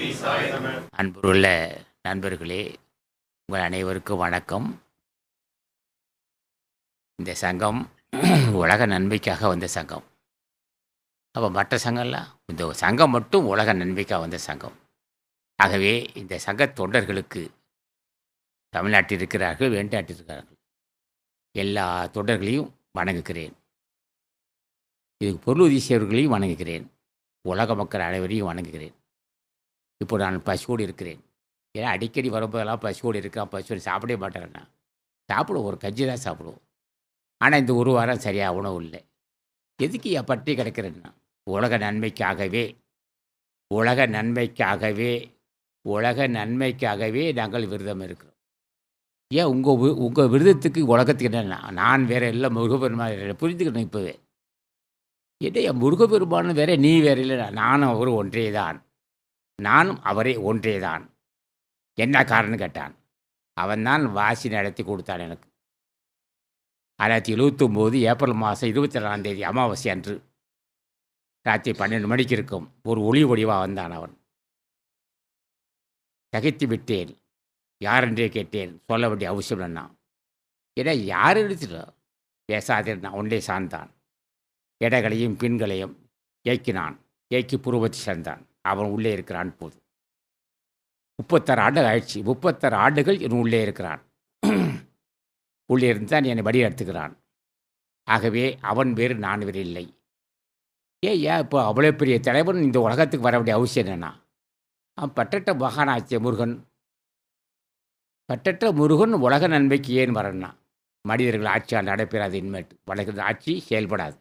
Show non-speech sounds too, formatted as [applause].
அன்புள்ள நண்பர்களே உங்கள் அனைவருக்கும் வணக்கம். இந்த சங்கம் உலக நன்மைக்காக வந்த சங்கம். அப்போ மற்ற சங்கம்லாம் இந்த சங்கம் மட்டும் உலக நன்மைக்காக வந்த சங்கம். ஆகவே இந்த சங்க தொண்டர்களுக்கு தமிழ்நாட்டில் இருக்கிறார்கள் வெளிநாட்டில் இருக்கிறார்கள். எல்லா தொண்டர்களையும் வணங்குகிறேன். இதுக்கு பொருளுதவி செய்வர்களையும் வணங்குகிறேன். உலக மக்கள் அனைவரையும் வணங்குகிறேன். இப்போ நான் பசியோடு இருக்கிறேன். ஏன்னா அடிக்கடி வரும்போதெல்லாம் பசியோடு இருக்கான் பசியோடு சாப்பிடவே மாட்டேறேன்னா சாப்பிடுவோம் ஒரு கஞ்சி தான் சாப்பிடுவோம். ஆனால் இந்த ஒரு வாரம் சரியாக உணவு இல்லை. எதுக்கு என் பட்டி கிடக்கிறேன்னா உலக நன்மைக்காகவே உலக நன்மைக்காகவே உலக நன்மைக்காகவே நாங்கள் விரதம் இருக்கிறோம். ஏன் உங்கள் உங்கள் விரதத்துக்கு உலகத்துக்கு என்ன நான் வேற இல்லை முருகப்பெருமான புரிஞ்சுக்கணும் இப்போவே. என்ன என் முருகப்பெருமானும் வேற நீ வேற இல்லை நானும் அவரும் ஒன்றே தான். நானும் அவரே ஒன்றே தான் என்ன காரணம் கேட்டான். அவன்தான் வாசி நடத்தி கொடுத்தான் எனக்கு. ஆயிரத்தி எழுபத்தொம்போது ஏப்ரல் மாதம் இருபத்தி ரெண்டாம் தேதி அமாவாசை அன்று ராத்திரி பன்னெண்டு மணிக்கு இருக்கும். ஒரு ஒளி ஒளிவாக வந்தான் அவன். தகைத்து விட்டேன். யாரென்றே கேட்டேன். சொல்ல வேண்டிய அவசியம் என்ன? ஏன்னா யார் எடுத்துட்டோ பேசாதிருந்தான் ஒன்றே சார்ந்தான் இடங்களையும் பின்களையும் இயக்கினான் இயக்கி புருவத்தை சேர்ந்தான். அவன் உள்ளே இருக்கிறான் போது. முப்பத்தாறு ஆண்டு ஆயிடுச்சு. முப்பத்தாறு ஆண்டுகள் இவன் உள்ளே இருக்கிறான். [clears throat] உள்ளே இருந்து தான் என்னை வழி எடுத்துக்கிறான் ஆகவே அவன் வேறு நான் வேறு இல்லை. ஏன் ஏன் இப்போ அவ்வளோ பெரிய தலைவன் இந்த உலகத்துக்கு வர வேண்டிய அவசியம் என்னன்னா அவன் பட்டற்ற மகானாச்சிய முருகன் பட்டற்ற முருகன் உலக நன்மைக்கு ஏன் வரணும்னா மனிதர்கள் ஆட்சியால் நடைபெறாது இன்மேட்டு. வழக்கு ஆட்சி செயல்படாது.